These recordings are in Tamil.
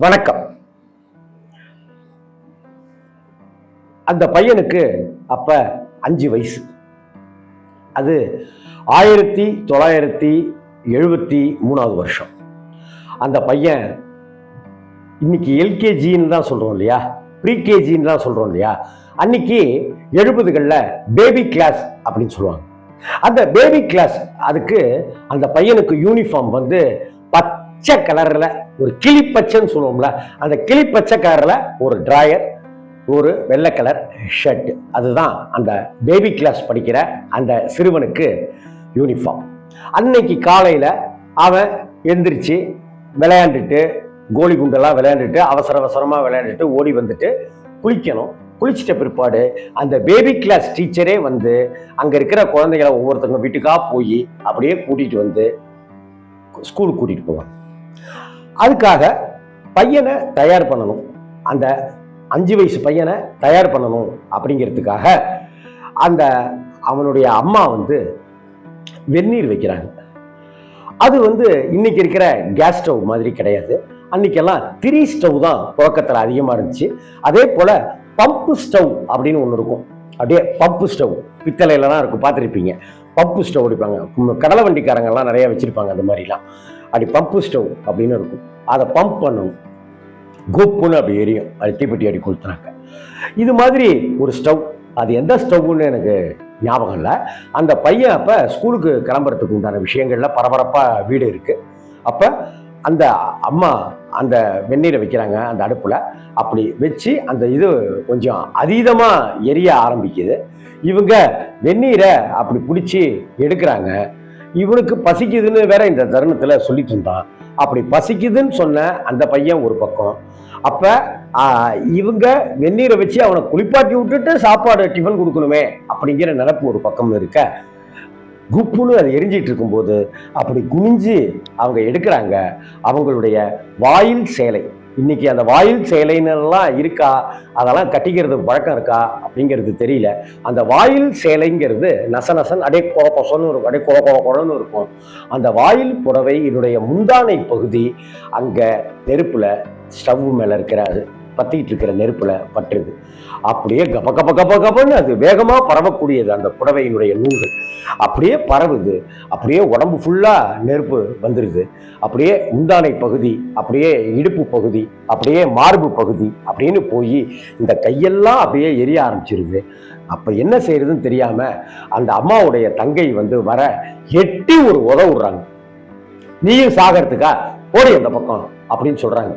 வணக்கம். அந்த பையனுக்கு அப்ப அஞ்சு வயசு. அது ஆயிரத்தி தொள்ளாயிரத்தி எழுபத்தி மூணாவது வருஷம். அந்த பையன் இன்னைக்கு எல்கேஜின்னு தான் சொல்றோம் இல்லையா? ப்ரீகேஜின்னு தான் சொல்றோம் இல்லையா? அன்னைக்கு எழுபதுகளில் பேபி கிளாஸ் அப்படின்னு சொல்லுவாங்க. அந்த பேபி கிளாஸ் அதுக்கு அந்த பையனுக்கு யூனிஃபார்ம் வந்து பச்சை கலர்ல ஒரு கிளிப்பச்சைன்னு சொல்லுவோம்ல அந்த கிளிப்பச்சை கலரில் கலர்ல ஒரு டிராயர் ஒரு வெள்ளை கலர் ஷர்ட் அதுதான் அந்த பேபி கிளாஸ் படிக்கிற அந்த சிறுவனுக்கு யூனிஃபார்ம் அன்னைக்கு காலையில் அவன் எந்திரிச்சு விளையாண்டுட்டு கோலி குண்டெல்லாம் விளையாண்டுட்டு அவசர அவசரமாக விளையாண்டுட்டு ஓடி வந்துட்டு குளிக்கணும். குளிச்சிட்ட பிற்பாடு அந்த பேபி கிளாஸ் டீச்சரே வந்து அங்கே இருக்கிற குழந்தைகளை ஒவ்வொருத்தவங்க வீட்டுக்காக போய் அப்படியே கூட்டிகிட்டு வந்து ஸ்கூலுக்கு கூட்டிகிட்டு போவாங்க. அதுக்காக பையனை தயார் பண்ணணும். அந்த அஞ்சு வயசு பையனை தயார் பண்ணணும் அப்படிங்கிறதுக்காக அந்த அவனுடைய அம்மா வந்து வெந்நீர் வைக்கிறாங்க. அது வந்து இன்னைக்கு இருக்கிற கேஸ் ஸ்டவ் மாதிரி கிடையாது. அன்னைக்கெல்லாம் திரி ஸ்டவ் தான் புழக்கத்தில் அதிகமாக இருந்துச்சு. அதே போல் பம்பு ஸ்டவ் அப்படின்னு ஒன்று இருக்கும். அப்படியே பம்பு ஸ்டவ் பித்தளையிலலாம் இருக்கும் பார்த்துருப்பீங்க. பம்பு ஸ்டவ் அடிப்பாங்க. கடலை வண்டிக்காரங்கெல்லாம் நிறைய வச்சுருப்பாங்க அந்த மாதிரிலாம். அப்படி பம்பு ஸ்டவ் அப்படின்னு இருக்கும். அதை பம்ப் பண்ணணும். குப்புன்னு அப்படி எரியும். அது தீப்பெட்டி அடி கொளுத்துனாங்க இது மாதிரி ஒரு ஸ்டவ் அது எந்த ஸ்டவ்னு எனக்கு ஞாபகம் இல்லை. அந்த பையன் அப்போ ஸ்கூலுக்கு கிளம்புறதுக்கு உண்டான விஷயங்கள்ல பரபரப்பாக வீடு இருக்குது அப்போ அந்த அம்மா அந்த வெந்நீரை வைக்கிறாங்க அந்த அடுப்பில். அப்படி வச்சு அந்த இது கொஞ்சம் அதீதமாக எரிய ஆரம்பிக்குது. இவங்க வெந்நீரை அப்படி பிடிச்சி எடுக்கிறாங்க. இவனுக்கு பசிக்குதுன்னு வேற இந்த தருணத்தில் சொல்லிட்டு இருந்தான். அப்படி பசிக்குதுன்னு சொன்ன அந்த பையன் ஒரு பக்கம். அப்ப இவங்க வெந்நீரை வச்சு அவனை குளிப்பாட்டி விட்டுட்டு சாப்பாடு டிஃபன் கொடுக்கணுமே அப்படிங்கிற நினப்பு ஒரு பக்கம் இருக்க குப்புன்னு அது எரிஞ்சிட்டு இருக்கும்போது அப்படி குனிஞ்சு அவங்க எடுக்கிறாங்க அவங்களுடைய வாயில் சேலை. இன்னைக்கு அந்த வாயில் சேலைன்னெல்லாம் இருக்கா? அதெல்லாம் கட்டிக்கிறது பழக்கம் இருக்கா? அப்படிங்கிறது தெரியல. அந்த வாயில் சேலைங்கிறது நசநசன் அடே கொல கொசன்னு இருக்கும். அடே கொல கொல கொலன்னு இருக்கும். அந்த வாயில் புடவை என்னுடைய முந்தானை பகுதி அங்கே நெருப்பில் ஸ்டவ் மேலே இருக்கிறாரு பற்றிக்கிட்டு பத்திக்கிட்டு இருக்கிற நெருப்புல பற்றுது அப்படியே கப கப கப கபன்னு அது வேகமாக பரவக்கூடியது அந்த புடவையினுடைய நூல்கள். அப்படியே பரவுது. அப்படியே உடம்பு ஃபுல்லாக நெருப்பு வந்துடுது அப்படியே முந்தானை பகுதி அப்படியே இடுப்பு பகுதி அப்படியே மார்பு பகுதி அப்படின்னு போய் இந்த கையெல்லாம் அப்படியே எரிய ஆரம்பிச்சிருது. அப்போ என்ன செய்யறதுன்னு தெரியாம அந்த அம்மாவுடைய தங்கை வந்து வர எட்டி ஒரு உதவுறாங்க நீயும் சாகிறதுக்கா? ஓடி அந்த பக்கம் அப்படின்னு சொல்றாங்க.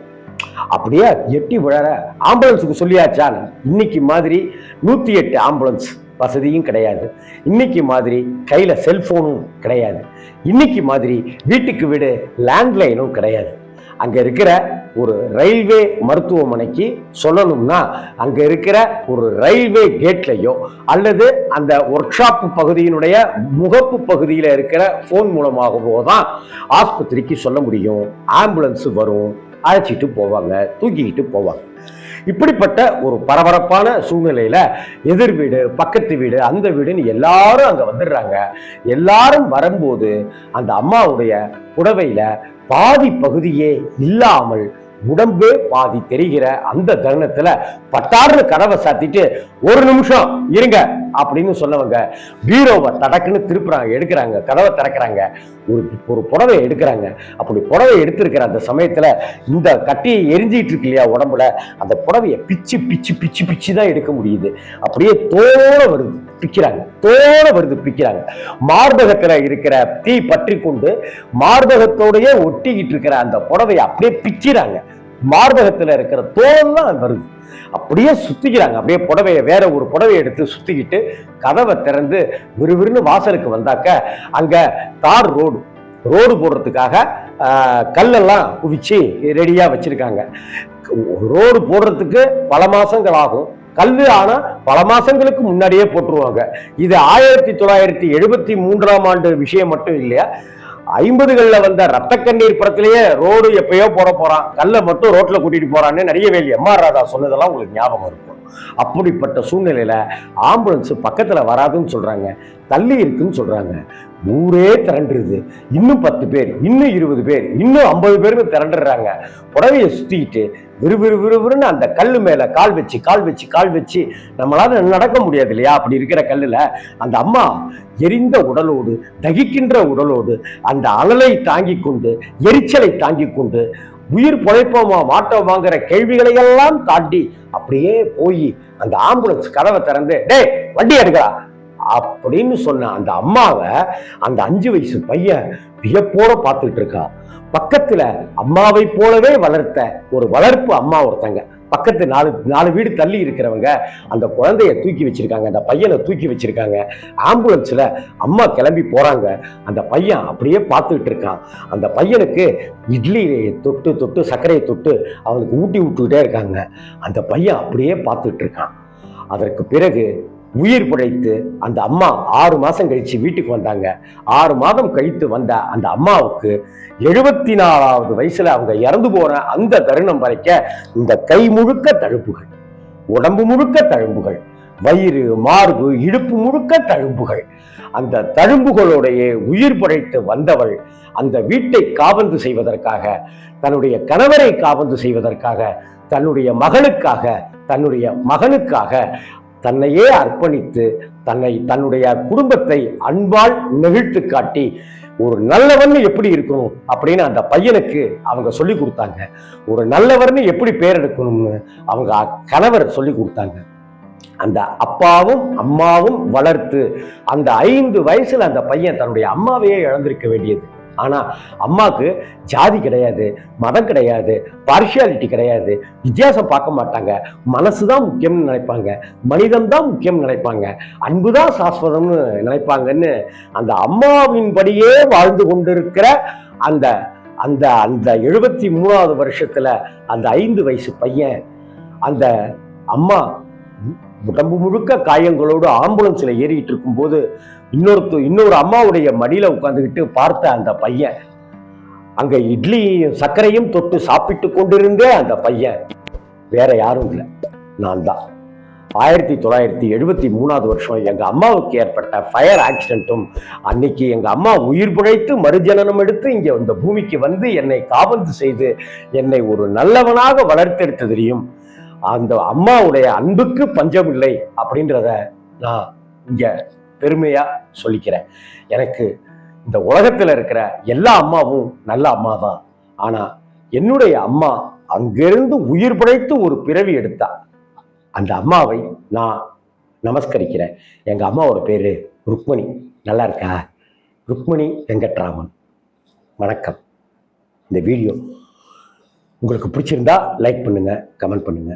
அப்படியே எட்டி விழற ஆம்புலன்ஸுக்கு சொல்லியாச்சா? இன்னைக்கு மாதிரி நூற்றி எட்டு ஆம்புலன்ஸ் வசதியும் கிடையாது. இன்னைக்கு மாதிரி கையில் செல்ஃபோனும் கிடையாது. இன்னைக்கு மாதிரி வீட்டுக்கு வீடு லேண்ட்லைனும் கிடையாது. அங்கே இருக்கிற ஒரு ரயில்வே மருத்துவமனைக்கு சொல்லணும்னா அங்கே இருக்கிற ஒரு ரயில்வே கேட்லையோ அல்லது அந்த ஒர்க் ஷாப் பகுதியினுடைய முகப்பு பகுதியில் இருக்கிற ஃபோன் மூலமாகவோ தான் ஆஸ்பத்திரிக்கு சொல்ல முடியும். ஆம்புலன்ஸ் வரும். அழைச்சிட்டு போவாங்க தூக்கிக்கிட்டு போவாங்க. இப்படிப்பட்ட ஒரு பரபரப்பான சூழ்நிலையில எதிர் வீடு பக்கத்து வீடு அந்த வீடுன்னு எல்லாரும் அங்க வந்துடுறாங்க. எல்லாரும் வரும்போது அந்த அம்மாவுடைய புடவையில பாதி பகுதியே இல்லாமல் உடம்பே பாதி தெரிகிற அந்த தருணத்துல பட்டார்னு கதவை சாத்திட்டு ஒரு நிமிஷம் இருங்க. அப்படின்னு சொன்னவங்க பீரோவை தடக்குன்னு திருப்புறாங்க எடுக்கிறாங்க கதவை திறக்கிறாங்க ஒரு ஒரு புடவை எடுக்கிறாங்க. அப்படி புடவை எடுத்திருக்கிற அந்த சமயத்தில் இந்த கட்டியை எரிஞ்சிட்டு இருக்கு இல்லையா உடம்புல அந்த புடவையை பிச்சு பிச்சு பிச்சு பிச்சு தான் எடுக்க முடியுது. அப்படியே தோட வருது பிக்கிறாங்க. தோட வருது பிக்கிறாங்க. மார்பகத்தில் இருக்கிற தீ பற்றி கொண்டு மார்பகத்தோடையே ஒட்டிக்கிட்டு இருக்கிற அந்த புடவையை அப்படியே பிக்கிறாங்க மார்பகத்தில் இருக்கிற தோல்லாம் வருது. அப்படியே சுத்திக்கிறாங்க. அப்படியே புடவையை வேற ஒரு புடவையை எடுத்து சுத்திக்கிட்டு கதவை திறந்து விறுவிறுன்னு வாசலுக்கு வந்தாக்க அங்க தார் ரோடு. ரோடு போடுறதுக்காக கல்லெல்லாம் குவிச்சு ரெடியா வச்சிருக்காங்க. ரோடு போடுறதுக்கு பல மாசங்கள் ஆகும். கல்லு ஆனால் பல மாசங்களுக்கு முன்னாடியே போட்டுருவாங்க. இது ஆயிரத்தி தொள்ளாயிரத்தி எழுபத்தி மூன்றாம் ஆண்டு விஷயம் மட்டும் இல்லையா? ஐம்பதுகள்ல வந்த ரத்த கண்ணீர் படத்திலேயே ரோடு எப்பயோ போட போறான். கல்லை மட்டும் ரோட்ல கூட்டிட்டு போறான்னு நிறைய வேலி எம் ஆர் ராதா சொன்னதெல்லாம் உங்களுக்கு ஞாபகம் இருக்கும். அப்படிப்பட்ட சூழ்நிலையில ஆம்புலன்ஸ் பக்கத்துல வராதுன்னு சொல்றாங்க. தள்ளி இருக்குன்னு சொல்றாங்க. ஊரே திரண்டுருது. இன்னும் பத்து பேர் இன்னும் இருபது பேர் இன்னும் ஐம்பது பேருமே திரண்டுடுறாங்க புடவையை சுத்திக்கிட்டு விறுவிறு விறுவிறுன்னு அந்த கல்லு மேல கால் வச்சு கால் வச்சு கால் வச்சு நம்மளால நடக்க முடியாது இல்லையா? அப்படி இருக்கிற கல்லுல அந்த அம்மா எரிந்த உடலோடு தகிக்கின்ற உடலோடு அந்த அலலை தாங்கி கொண்டு எரிச்சலை தாங்கி கொண்டு உயிர் பொழைப்போமா மாட்டோமாங்கிற கேள்விகளை எல்லாம் தாண்டி அப்படியே போய் அந்த ஆம்புலன்ஸ் கதவை திறந்து டேய் வண்டி எடுக்கா அப்படின்னு சொன்ன அந்த அம்மாவை அந்த அஞ்சு வயசு பையன் வியப்போட பார்த்துட்டு இருக்கான் பக்கத்துல அம்மாவை போலவே வளர்த்த ஒரு வளர்ப்பு அம்மா ஒருத்தங்க. பக்கத்து நாலு நாலு வீடு தள்ளி இருக்கிறவங்க அந்த குழந்தைய தூக்கி வச்சிருக்காங்க அந்த பையனை தூக்கி வச்சிருக்காங்க. ஆம்புலன்ஸில் அம்மா கிளம்பி போறாங்க. அந்த பையன் அப்படியே பார்த்துக்கிட்டு இருக்கான். அந்த பையனுக்கு இட்லி தொட்டு தொட்டு சர்க்கரையை தொட்டு அவனுக்கு ஊட்டி விட்டுக்கிட்டே இருக்காங்க. அந்த பையன் அப்படியே பார்த்துக்கிட்டு இருக்கான். அதற்கு பிறகு உயிர் பிழைத்து அந்த அம்மா ஆறு மாதம் கழித்து வீட்டுக்கு வந்தாங்க. ஆறு மாதம் கழித்து வந்த அந்த அம்மாவுக்கு எழுபத்தி நாலாவது வயசில் அவங்க இறந்து போன அந்த தருணம் வரைக்க இந்த கை முழுக்க தழும்புகள் உடம்பு முழுக்க தழும்புகள் வயிறு மார்பு இடுப்பு முழுக்க தழும்புகள். அந்த தழும்புகளுடைய உயிர் பிழைத்து வந்தவள் அந்த வீட்டை காபந்து செய்வதற்காக தன்னுடைய கணவரை காபந்து செய்வதற்காக தன்னுடைய மகனுக்காக தன்னுடைய மகனுக்காக தன்னையே அர்ப்பணித்து தன்னை தன்னுடைய குடும்பத்தை அன்பால் நெகிழ்த்து காட்டி ஒரு நல்லவர்னு எப்படி இருக்கணும்? அப்படின்னு அந்த பையனுக்கு அவங்க சொல்லி கொடுத்தாங்க. ஒரு நல்லவர்னு எப்படி பேர் எடுக்கணும்னு? அவங்க கணவர் சொல்லி கொடுத்தாங்க. அந்த அப்பாவும் அம்மாவும் வளர்த்து அந்த ஐந்து வயசுல அந்த பையன் தன்னுடைய அம்மாவையே இழந்திருக்க வேண்டியது. ஆனால் அம்மாவுக்கு ஜாதி கிடையாது மதம் கிடையாது பார்ஷியாலிட்டி கிடையாது வித்தியாசம் பார்க்க மாட்டாங்க. மனசு தான் முக்கியம்னு நினைப்பாங்க. மனிதம் தான் முக்கியம்னு நினைப்பாங்க. அன்பு தான் சாஸ்வதம்னு நினைப்பாங்கன்னு அந்த அம்மாவின்படியே வாழ்ந்து கொண்டிருக்கிற அந்த அந்த அந்த எழுபத்தி மூணாவது வருஷத்தில் அந்த ஐந்து வயசு பையன் அந்த அம்மா உடம்பு முழுக்க காயங்களோடு ஆம்புலன்ஸில் ஏறிட்டு இருக்கும்போது இன்னொருத்து இன்னொரு அம்மாவுடைய மடியில் உட்காந்துக்கிட்டு பார்த்த அந்த பையன். அங்கே இட்லி சர்க்கரையும் தொட்டு சாப்பிட்டு கொண்டிருந்தே அந்த பையன். வேற யாரும் இல்லை. நான் தான். ஆயிரத்தி தொள்ளாயிரத்தி எழுபத்தி மூணாவது வருஷம் எங்கள் அம்மாவுக்கு ஏற்பட்ட ஃபயர் ஆக்சிடென்ட்டும் அன்னைக்கு எங்கள் அம்மா உயிர் பிழைத்து மறுஜனனம் எடுத்து இங்கே இந்த பூமிக்கு வந்து என்னை காபந்து செய்து என்னை ஒரு நல்லவனாக வளர்த்தெடுத்ததிலையும் அந்த அம்மாவுடைய அன்புக்கு பஞ்சம் இல்லை அப்படின்றத நான் இங்க பெருமையா சொல்லிக்கிறேன். எனக்கு இந்த உலகத்துல இருக்கிற எல்லா அம்மாவும் நல்ல அம்மா தான் ஆனா என்னுடைய அம்மா அங்கிருந்து உயிர் பிழைத்து ஒரு பிறவி எடுத்தா அந்த அம்மாவை நான் நமஸ்கரிக்கிறேன். எங்க அம்மாவோட பேரு ருக்மணி. நல்லா இருக்கா? ருக்மணி வெங்கட்ராமன். வணக்கம். இந்த வீடியோ உங்களுக்கு பிடிச்சிருந்தா லைக் பண்ணுங்க கமெண்ட் பண்ணுங்க.